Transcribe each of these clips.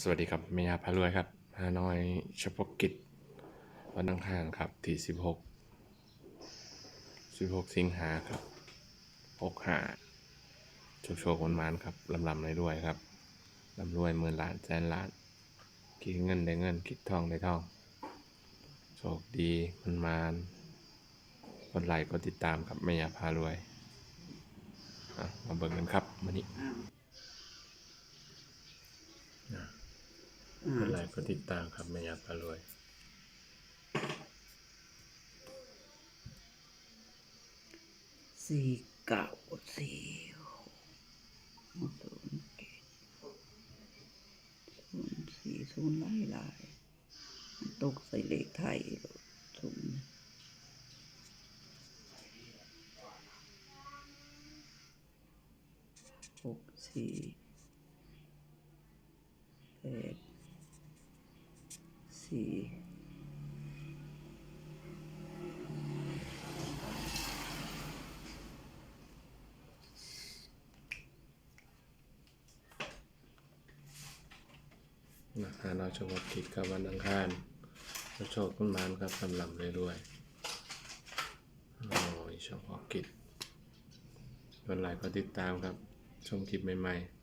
สวัสดีครับเมียพารวยครับฮานอยเฉพาะกิจ วันอังคารครับ ที่สิบหกสิบหกสิงหาครับหกหาโชคโชควันมานครับลำลำเลยด้วยครับลำรวยหมื่นล้านแสนล้านคิดเงินได้เงินคิดทองได้ทอง โชคดีมันมานกดไลค์กดติดตามครับเมียพารวยมาเบิ่งกันครับวันนี้ กดไลค์กดติดตามครับเมียาพารวยสี่เก้าสี่หกศูนย์เจ็ดศูนย์สี่ศูนย์หลายหลายมันตกใส่เลขไทยโลดศูนย์หกสี่แปด สี่นะฮะเราเฉพาะกิจกับวันอังคารเราโชคต้นไม้ครับสำหรับเลยด้วยโอ้ยเฉพาะกิจวันไหลก็ติดตามครับ ชมคลิปใหม่ ๆ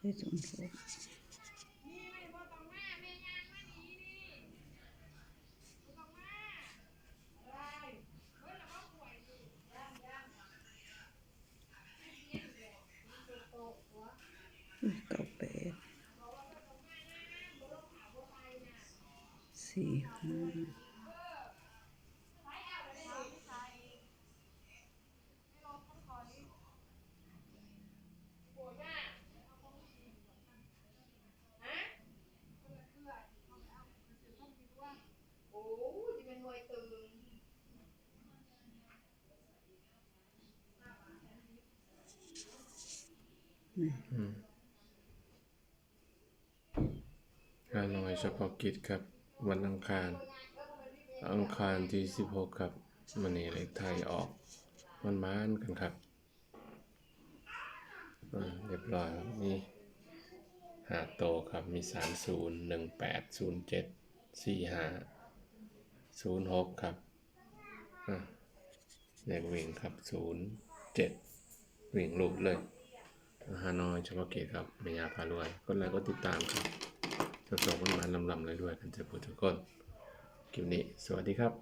ได้ศูนย์หกเก้าแปดสี่ห้า ฮานอยเฉพาะกิจครับ วันอังคาร อังคารที่ 16 ครับมันนี่เลขไทยออกมันมานกันครับเรียบร้อยครับมีหาโตครับมี 30 18 07 45 06 ครับอ่าเลขวิ่งครับ 07 วิ่งลูกเลย ฮานอยเฉพาะกิครับเมียาพารวยก็แล้วก็ติดตามครับจะส่งมันมาลำๆเลยด้วยกันเจอผู้ทุกคนคลิปนี้ สวัสดีครับ